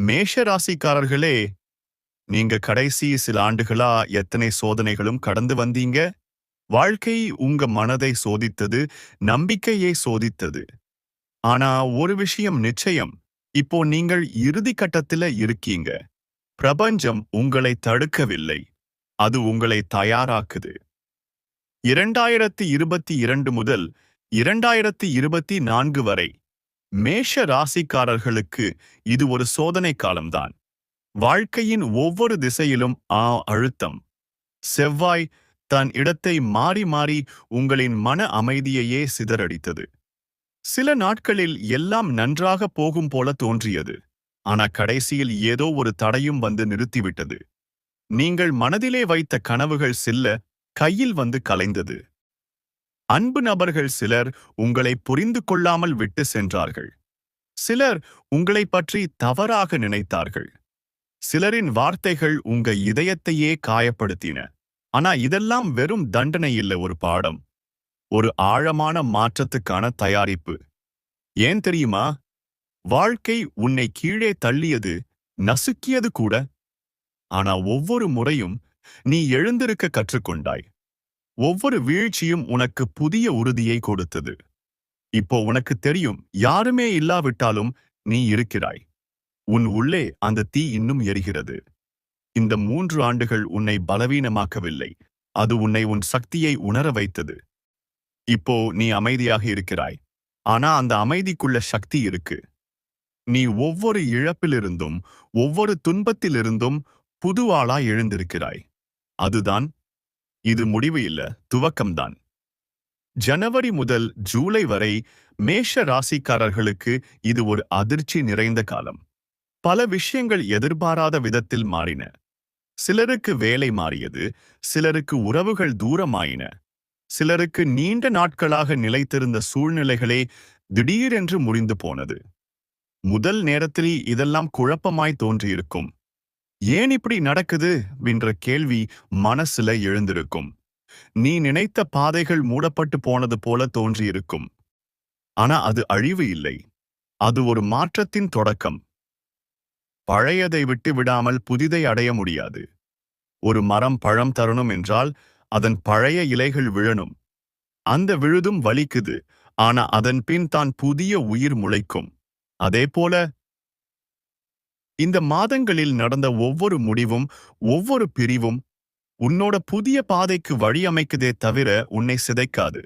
மேஷ ராசிக்காரர்களே நீங்க கடைசி சில ஆண்டுகளா எத்தனை சோதனைகளும் கடந்து வந்தீங்க? வாழ்க்கை உங்க மனதை சோதித்தது நம்பிக்கையை சோதித்தது. ஆனா ஒரு விஷயம் நிச்சயம். இப்போ நீங்கள் இறுதி கட்டத்துல இருக்கீங்க. பிரபஞ்சம் உங்களை தடுக்கவில்லை. அது உங்களை தயாராக்குது. இரண்டாயிரத்தி இருபத்தி இரண்டு முதல் இரண்டாயிரத்தி இருபத்தி நான்கு வரை மேஷ ராசிக்காரர்களுக்கு இது ஒரு சோதனை காலம்தான். வாழ்க்கையின் ஒவ்வொரு திசையிலும் ஆ அழுத்தம். செவ்வாய் தன் இடத்தை மாறி மாறி உங்களின் மன அமைதியையே சிதறடித்தது. சில நாட்களில் எல்லாம் நன்றாக போகும் போல தோன்றியது. ஆனா கடைசியில் ஏதோ ஒரு தடையும் வந்து நிறுத்திவிட்டது. நீங்கள் மனதிலே வைத்த கனவுகள் சில்ல கையில் வந்து கலைந்தது. அன்பு நபர்கள் சிலர் உங்களை புரிந்து கொள்ளாமல் விட்டு சென்றார்கள். சிலர் உங்களை பற்றி தவறாக நினைத்தார்கள். சிலரின் வார்த்தைகள் உங்க இதயத்தையே காயப்படுத்தின. ஆனா இதெல்லாம் வெறும் தண்டனை இல்லை ஒரு பாடம். ஒரு ஆழமான மாற்றத்துக்கான தயாரிப்பு. ஏன் தெரியுமா? வாழ்க்கை உன்னை கீழே தள்ளியது நசுக்கியது கூட. ஆனா ஒவ்வொரு முறையும் நீ எழுந்திருக்க கற்றுக்கொண்டாய். ஒவ்வொரு வீழ்ச்சியும் உனக்கு புதிய உறுதியை கொடுத்தது. இப்போ உனக்கு தெரியும் யாருமே இல்லாவிட்டாலும் நீ இருக்கிறாய். உன் உள்ளே அந்த தீ இன்னும் எரிகிறது. இந்த மூன்று ஆண்டுகள் உன்னை பலவீனமாக்கவில்லை. அது உன்னை உன் சக்தியை உணர வைத்தது. இப்போ நீ அமைதியாக இருக்கிறாய். ஆனா அந்த அமைதிக்குள்ள சக்தி இருக்கு. நீ ஒவ்வொரு இழப்பிலிருந்தும் ஒவ்வொரு துன்பத்திலிருந்தும் புது ஆளா எழுந்திருக்கிறாய். அதுதான் இது முடிவு இல்ல துவக்கம்தான். ஜனவரி முதல் ஜூலை வரை மேஷ ராசிக்காரர்களுக்கு இது ஒரு அதிர்ச்சி நிறைந்த காலம். பல விஷயங்கள் எதிர்பாராத விதத்தில் மாறின. சிலருக்கு வேலை மாறியது சிலருக்கு உறவுகள் தூரமாயின. சிலருக்கு நீண்ட நாட்களாக நிலைத்திருந்த சூழ்நிலைகளே திடீரென்று முறிந்து போனது. முதல் நேரத்தில் இதெல்லாம் குழப்பமாய் தோன்றியிருக்கும். ஏன் இப்படி நடக்குது? என்ற கேள்வி மனசுல எழுந்திருக்கும். நீ நினைத்த பாதைகள் மூடப்பட்டு போனது போல தோன்றியிருக்கும். ஆனா அது அழிவு இல்லை. அது ஒரு மாற்றத்தின் தொடக்கம். பழையதை விட்டு விடாமல் புதிதை அடைய முடியாது. ஒரு மரம் பழம் தரணும் என்றால் அதன் பழைய இலைகள் விழணும். அந்த விழுதும் வலிக்குது. ஆனா அதன் பின் தான் புதிய உயிர் முளைக்கும். அதே போல இந்த மாதங்களில் நடந்த ஒவ்வொரு முடிவும் ஒவ்வொரு பிரிவும் உன்னோட புதிய பாதைக்கு வழி அமைக்குதே தவிர உன்னை சிதைக்காது.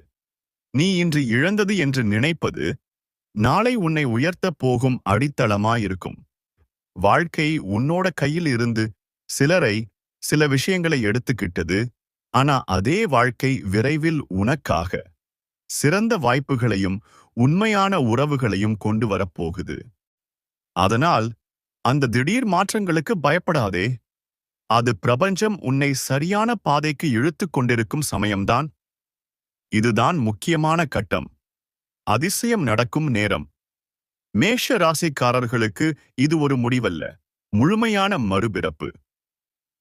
நீ இன்று இழந்தது என்று நினைப்பது நாளை உன்னை உயர்த்தப் போகும் அடித்தளமாயிருக்கும். வாழ்க்கை உன்னோட கையில் இருந்து சிலரை சில விஷயங்களை எடுத்துக்கிட்டது ஆனா அதே வாழ்க்கை விரைவில் உனக்காக சிறந்த வாய்ப்புகளையும் உண்மையான உறவுகளையும் கொண்டு வரப்போகுது அதனால் அந்த திடீர் மாற்றங்களுக்கு பயப்படாதே. அது பிரபஞ்சம் உன்னை சரியான பாதைக்கு இழுத்துக் கொண்டிருக்கும் சமயம்தான். இதுதான் முக்கியமான கட்டம். அதிசயம் நடக்கும் நேரம். மேஷ ராசிக்காரர்களுக்கு இது ஒரு முடிவல்ல. முழுமையான மறுபிறப்பு.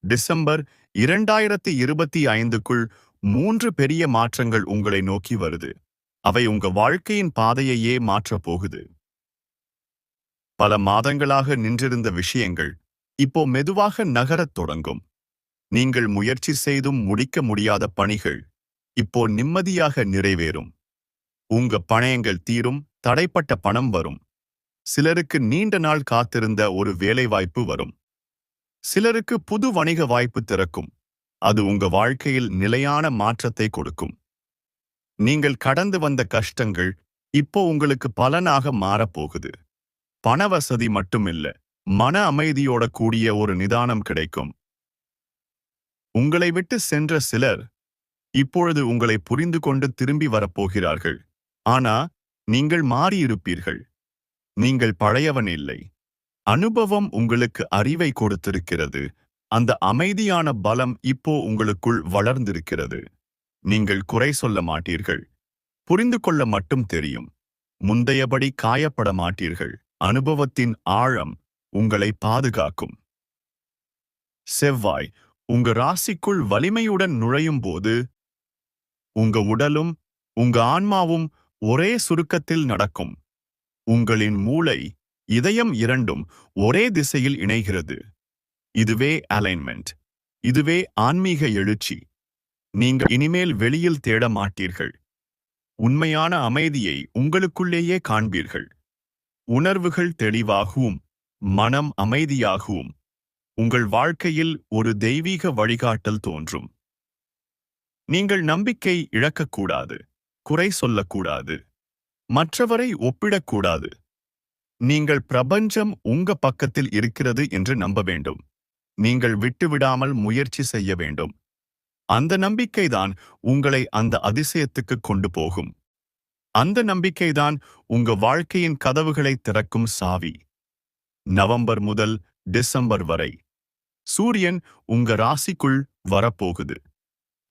டிசம்பர் இரண்டாயிரத்தி இருபத்தி ஐந்துக்குள் மூன்று பெரிய மாற்றங்கள் உங்களை நோக்கி வருது. அவை உங்க வாழ்க்கையின் பாதையையே மாற்றப் போகுது. பல மாதங்களாக நின்றிருந்த விஷயங்கள் இப்போ மெதுவாக நகரத் தொடங்கும். நீங்கள் முயற்சி செய்தும் முடிக்க முடியாத பணிகள் இப்போ நிம்மதியாக நிறைவேறும். உங்க பணயங்கள் தீரும் தடைப்பட்ட பணம் வரும். சிலருக்கு நீண்ட நாள் காத்திருந்த ஒரு வேலைவாய்ப்பு வரும். சிலருக்கு புது வணிக வாய்ப்பு திறக்கும். அது உங்க வாழ்க்கையில் நிலையான மாற்றத்தை கொடுக்கும். நீங்கள் கடந்து வந்த கஷ்டங்கள் இப்போ உங்களுக்கு பலனாக மாறப்போகுது. பண வசதி மட்டுமில்ல மன அமைதியோட கூடிய ஒரு நிதானம் கிடைக்கும். உங்களை விட்டு சென்ற சிலர் இப்பொழுது உங்களை புரிந்து கொண்டு திரும்பி வரப்போகிறார்கள். ஆனா நீங்கள் மாறியிருப்பீர்கள். நீங்கள் பழையவன் இல்லை. அனுபவம் உங்களுக்கு அறிவை கொடுத்திருக்கிறது. அந்த அமைதியான பலம் இப்போ உங்களுக்குள் வளர்ந்திருக்கிறது. நீங்கள் குறை சொல்ல மாட்டீர்கள். புரிந்து கொள்ள மட்டும் தெரியும். முந்தையபடி காயப்பட மாட்டீர்கள். அனுபவத்தின் ஆழம் உங்களை பாதுகாக்கும். செவ்வாய் உங்க ராசிக்குள் வலிமையுடன் நுழையும் போது உங்க உடலும் உங்க ஆன்மாவும் ஒரே சுருக்கத்தில் நடக்கும். உங்களின் மூளை இதயம் இரண்டும் ஒரே திசையில் இணைகிறது. இதுவே அலைன்மெண்ட் இதுவே ஆன்மீக எழுச்சி. நீங்கள் இனிமேல் வெளியில் தேட மாட்டீர்கள். உண்மையான அமைதியை உங்களுக்குள்ளேயே காண்பீர்கள். உணர்வுகள் தெளிவாகவும் மனம் அமைதியாகவும் உங்கள் வாழ்க்கையில் ஒரு தெய்வீக வழிகாட்டல் தோன்றும். நீங்கள் நம்பிக்கை இழக்கக்கூடாது குறை சொல்லக்கூடாது மற்றவரை ஒப்பிடக்கூடாது. நீங்கள் பிரபஞ்சம் உங்க பக்கத்தில் இருக்கிறது என்று நம்ப வேண்டும். நீங்கள் விட்டுவிடாமல் முயற்சி செய்ய வேண்டும். அந்த நம்பிக்கைதான் உங்களை அந்த அதிசயத்துக்கு கொண்டு போகும். அந்த நம்பிக்கைதான் உங்க வாழ்க்கையின் கதவுகளை திறக்கும் சாவி. நவம்பர் முதல் டிசம்பர் வரை சூரியன் உங்க ராசிக்குள் வரப்போகுது.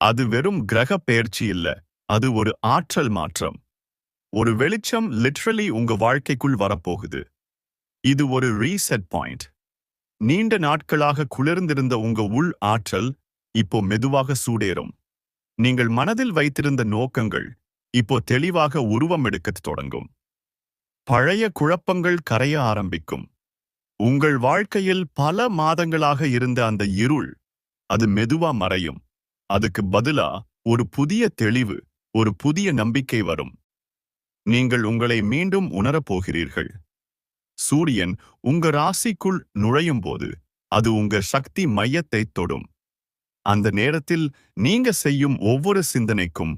அது வெறும் கிரக பெயர்ச்சி இல்ல அது ஒரு ஆற்றல் மாற்றம். ஒரு வெளிச்சம் லிட்ரலி உங்க வாழ்க்கைக்குள் வரப்போகுது. இது ஒரு ரீசெட் பாயிண்ட் நீண்ட நாட்களாக குளிர்ந்திருந்த உங்க உள் ஆற்றல் இப்போ மெதுவாக சூடேறும். நீங்கள் மனதில் வைத்திருந்த நோக்கங்கள் இப்போ தெளிவாக உருவம் எடுக்கத் தொடங்கும். பழைய குழப்பங்கள் கரைய ஆரம்பிக்கும். உங்கள் வாழ்க்கையில் பல மாதங்களாக இருந்த அந்த இருள் அது மெதுவா மறையும். அதுக்கு பதிலா ஒரு புதிய தெளிவு ஒரு புதிய நம்பிக்கை வரும். நீங்கள் உங்களை மீண்டும் உணரப் போகிறீர்கள். சூரியன் உங்க ராசிக்குள் நுழையும் போது அது உங்க சக்தி மையத்தை தொடும். அந்த நேரத்தில் நீங்க செய்யும் ஒவ்வொரு சிந்தனைக்கும்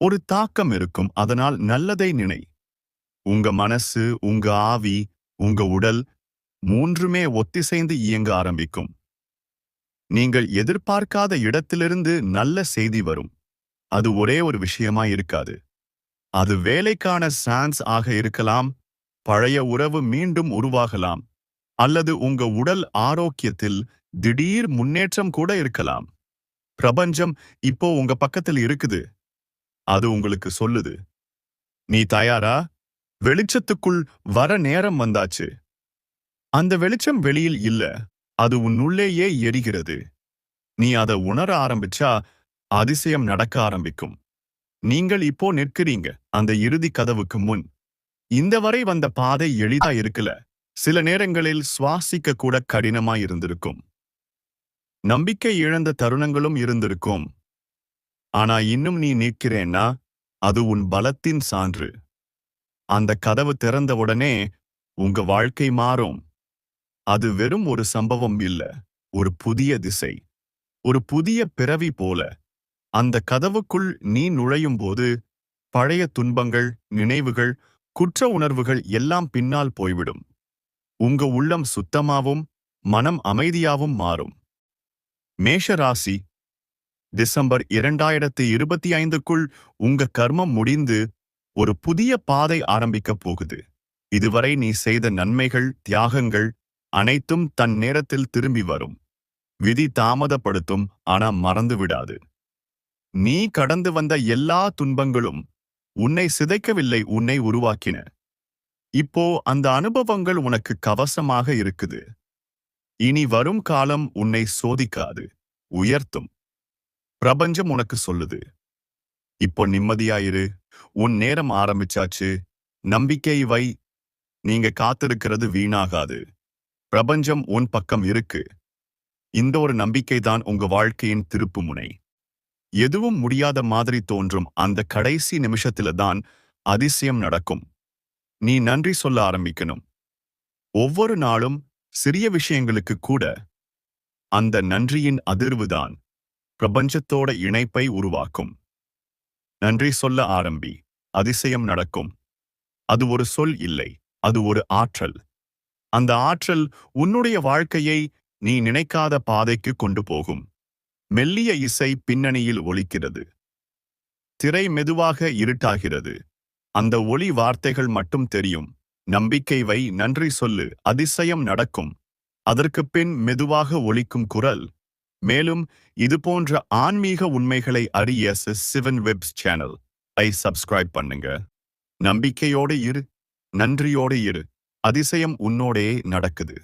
ஒரு தாக்கம் இருக்கும். அதனால் நல்லதை நினை. உங்க மனசு உங்க ஆவி உங்க உடல் மூன்றுமே ஒத்திசைந்து இயங்க ஆரம்பிக்கும். நீங்கள் எதிர்பார்க்காத இடத்திலிருந்து நல்ல செய்தி வரும். அது ஒரே ஒரு விஷயமா இருக்காது. அது வேலைக்கான சான்ஸ் ஆக இருக்கலாம். பழைய உறவு மீண்டும் உருவாகலாம். அல்லது உங்க உடல் ஆரோக்கியத்தில் திடீர் முன்னேற்றம் கூட இருக்கலாம். பிரபஞ்சம் இப்போ உங்க பக்கத்தில் இருக்குது. அது உங்களுக்கு சொல்லுது. நீ தயாரா? வெளிச்சத்துக்குள் வர நேரம் வந்தாச்சு. அந்த வெளிச்சம் வெளியில் இல்ல. அது உன்னுள்ளேயே எரிகிறது. நீ அதை உணர ஆரம்பிச்சா அதிசயம் நடக்க ஆரம்பிக்கும். நீங்கள் இப்போ நிற்கிறீங்க அந்த இறுதி கதவுக்கு முன். இந்த வரை வந்த பாதை எளிதா இருக்கல. சில நேரங்களில் சுவாசிக்க கூட கடினமா இருந்திருக்கும். நம்பிக்கை இழந்த தருணங்களும் இருந்திருக்கும். ஆனா இன்னும் நீ நிற்கிறேன்னா அது உன் பலத்தின் சான்று. அந்த கதவு திறந்தவுடனே உங்க வாழ்க்கை மாறும். அது வெறும் ஒரு சம்பவம் இல்ல ஒரு புதிய திசை. ஒரு புதிய பிறவி போல. அந்த கதவுக்குள் நீ நுழையும் போது பழைய துன்பங்கள் நினைவுகள் குற்ற உணர்வுகள் எல்லாம் பின்னால் போய்விடும். உங்க உள்ளம் சுத்தமாவும் மனம் அமைதியாவும் மாறும். மேஷராசி டிசம்பர் இரண்டாயிரத்து இருபத்தி ஐந்துக்குள் உங்க கர்மம் முடிந்து ஒரு புதிய பாதை ஆரம்பிக்கப் போகுது. இதுவரை நீ செய்த நன்மைகள் தியாகங்கள் அனைத்தும் தன் நேரத்தில் திரும்பி வரும். விதி தாமதப்படுத்தும் ஆனா மறந்து விடாது. நீ கடந்து வந்த எல்லா துன்பங்களும் உன்னை சிதைக்கவில்லை உன்னை உருவாக்கின. இப்போ அந்த அனுபவங்கள் உனக்கு கவசமாக இருக்குது. இனி வரும் காலம் உன்னை சோதிக்காது உயர்த்தும். பிரபஞ்சம் உனக்கு சொல்லுது. இப்போ நிம்மதியாயிரு. உன் நேரம் ஆரம்பிச்சாச்சு. நம்பிக்கை வை. நீங்க காத்திருக்கிறது வீணாகாது. பிரபஞ்சம் உன் பக்கம் இருக்கு. இந்த ஒரு நம்பிக்கை தான் உங்க வாழ்க்கையின் திருப்பு முனை. எதுவும் முடியாத மாதிரி தோன்றும் அந்த கடைசி நிமிஷத்துல தான் அதிசயம் நடக்கும். நீ நன்றி சொல்ல ஆரம்பிக்கணும். ஒவ்வொரு நாளும் சிறிய விஷயங்களுக்கு கூட அந்த நன்றியின் அதிர்வுதான் பிரபஞ்சத்தோட இணைப்பை உருவாக்கும். நன்றி சொல்ல ஆரம்பி. அதிசயம் நடக்கும். அது ஒரு சொல் இல்லை. அது ஒரு ஆற்றல். அந்த ஆற்றல் உன்னுடைய வாழ்க்கையை நீ நினைக்காத பாதைக்கு கொண்டு போகும். மெல்லிய இசை பின்னணியில் ஒலிக்கிறது. திரை மெதுவாக இருட்டாகிறது. அந்த ஒளி வார்த்தைகள் மட்டும் தெரியும். நம்பிக்கை வை நன்றி சொல்லு அதிசயம் நடக்கும். அதற்கு பின் மெதுவாக ஒலிக்கும் குரல். மேலும் இது போன்ற ஆன்மீக உண்மைகளை அறிய சிவன் வெப்ஸ் சேனல் ஐ சப்ஸ்கிரைப் பண்ணுங்க. நம்பிக்கையோடு இரு நன்றியோடு இரு. அதிசயம் உன்னோடே நடக்குது.